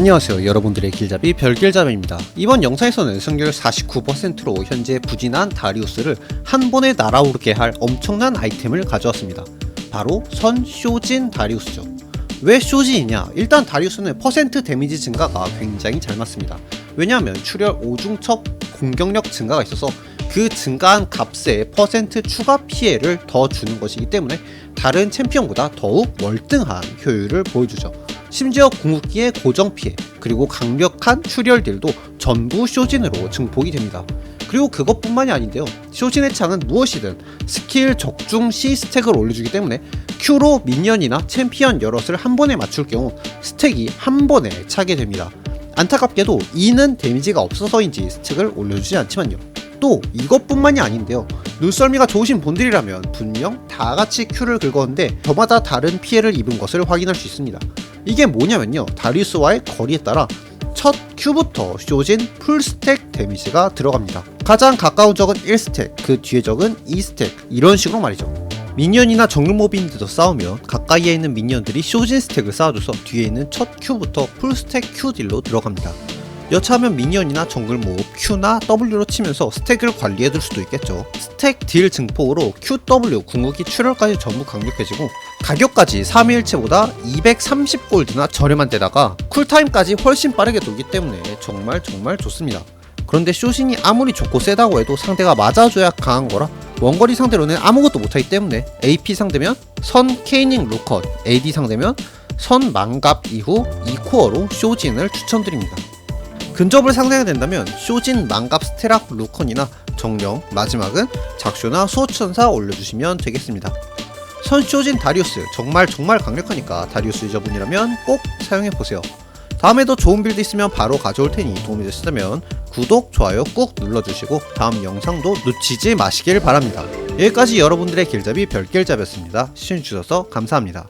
안녕하세요. 여러분들의 길잡이 별길잡이입니다. 이번 영상에서는 승률 49%로 현재 부진한 다리우스를 한 번에 날아오르게 할 엄청난 아이템을 가져왔습니다. 바로 선 쇼진 다리우스죠. 왜 쇼진이냐? 일단 다리우스는 퍼센트 데미지 증가가 굉장히 잘 맞습니다. 왜냐하면 출혈 5중첩 공격력 증가가 있어서 그 증가한 값에 퍼센트 추가 피해를 더 주는 것이기 때문에 다른 챔피언보다 더욱 월등한 효율을 보여주죠 심지어 궁극기의 고정 피해 그리고 강력한 출혈들도 전부 쇼진으로 증폭이 됩니다. 그리고 그것뿐만이 아닌데요. 쇼진의 창은 무엇이든 스킬 적중 시 스택을 올려주기 때문에 Q로 미니언이나 챔피언 여럿을 한 번에 맞출 경우 스택이 한 번에 차게 됩니다. 안타깝게도 E는 데미지가 없어서인지 스택을 올려주지 않지만요. 또 이것뿐만이 아닌데요. 눈썰미가 좋으신 분들이라면 분명 다 같이 Q를 긁었는데 저마다 다른 피해를 입은 것을 확인할 수 있습니다. 이게 뭐냐면요. 다리우스와의 거리에 따라 첫 Q부터 쇼진 풀스택 데미지가 들어갑니다. 가장 가까운 적은 1스택, 그 뒤에 적은 2스택 이런 식으로 말이죠. 미니언이나 정글 모빈들도 싸우면 가까이에 있는 미니언들이 쇼진 스택을 쌓아줘서 뒤에 있는 첫 Q부터 풀스택 Q 딜로 들어갑니다. 여차하면 미니언이나 정글 모읍 Q나 W로 치면서 스택을 관리해둘 수도 있겠죠. 스택 딜 증폭으로 Q, W, 궁극기 출혈까지 전부 강력해지고 가격까지 3일체보다 230골드나 저렴한 데다가 쿨타임까지 훨씬 빠르게 돌기 때문에 정말 정말 좋습니다. 그런데 쇼신이 아무리 좋고 세다고 해도 상대가 맞아줘야 강한 거라 원거리 상대로는 아무것도 못하기 때문에 AP 상대면 선 케이닝 루컷, AD 상대면 선 망갑 이후 2코어로 쇼진을 추천드립니다. 근접을 상대하게 된다면 쇼진 망갑 스테락 루컨이나 정령 마지막은 작쇼나 수호천사 올려주시면 되겠습니다. 선 쇼진 다리우스 정말 정말 강력하니까 다리우스 유저분이라면 꼭 사용해보세요. 다음에도 좋은 빌드 있으면 바로 가져올 테니 도움이 되셨다면 구독, 좋아요 꾹 눌러주시고 다음 영상도 놓치지 마시길 바랍니다. 여기까지 여러분들의 길잡이 별길잡이었습니다. 시청해주셔서 감사합니다.